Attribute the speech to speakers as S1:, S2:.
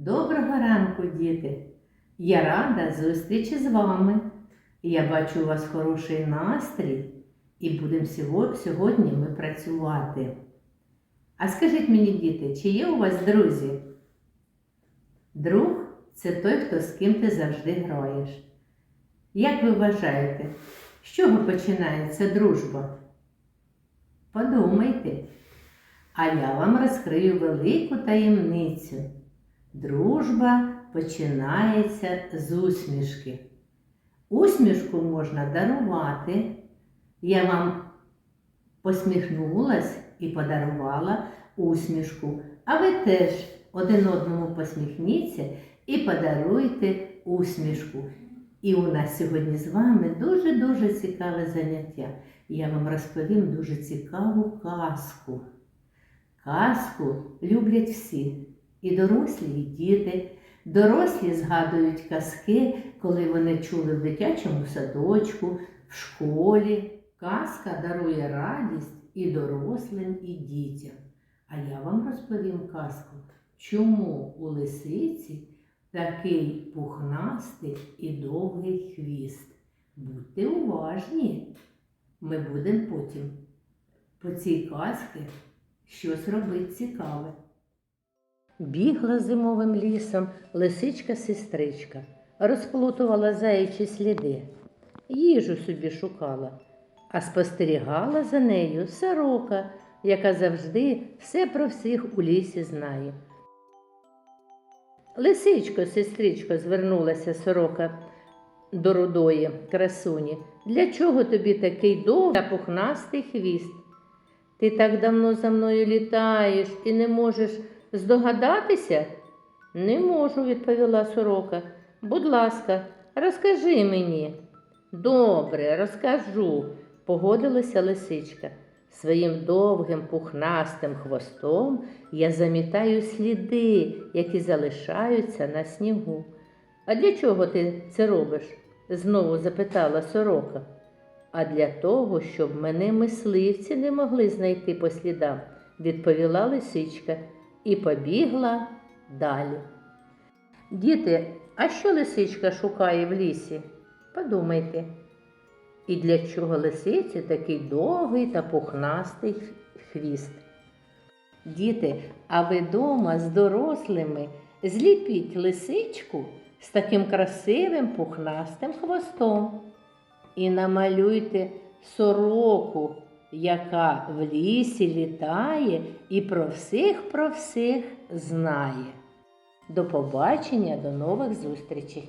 S1: Доброго ранку, діти! Я рада зустрічі з вами. Я бачу у вас хороший настрій і будемо сьогодні ми працювати. А скажіть мені, діти, чи є у вас друзі? Друг це той, хто з ким ти завжди граєш. Як ви вважаєте, з чого починається дружба? Подумайте. А я вам розкрию велику таємницю. Дружба починається з усмішки. Усмішку можна дарувати. Я вам посміхнулась і подарувала усмішку. А ви теж один одному посміхніться і подаруйте усмішку. І у нас сьогодні з вами дуже-дуже цікаве заняття. Я вам розповім дуже цікаву казку. Казку люблять всі, і дорослі, і діти. Дорослі згадують казки, коли вони чули в дитячому садочку, в школі. Казка дарує радість і дорослим, і дітям. А я вам розповім казку, чому у лисиці такий пухнастий і довгий хвіст. Будьте уважні. Ми будемо потім по цій казці щось робити цікаве. Бігла зимовим лісом лисичка-сестричка, розплутувала заячі сліди, їжу собі шукала, а спостерігала за нею сорока, яка завжди все про всіх у лісі знає. Лисичко, сестричко, звернулася сорока до рудої красуні. Для чого тобі такий довгий та пухнастий хвіст? Ти так давно за мною літаєш і не можеш здогадатися? Не можу, відповіла сорока. Будь ласка, розкажи мені. Добре, розкажу, погодилася лисичка. Своїм довгим пухнастим хвостом я замітаю сліди, які залишаються на снігу. А для чого ти це робиш? знову запитала сорока. А для того, щоб мене мисливці не могли знайти по слідам, відповіла лисичка і побігла далі. Діти, а що лисичка шукає в лісі? Подумайте. І для чого лисиці такий довгий та пухнастий хвіст? Діти, а ви дома з дорослими зліпіть лисичку з таким красивим пухнастим хвостом і намалюйте сороку, яка в лісі літає і про всіх про всіх знає. До побачення, до нових зустрічей!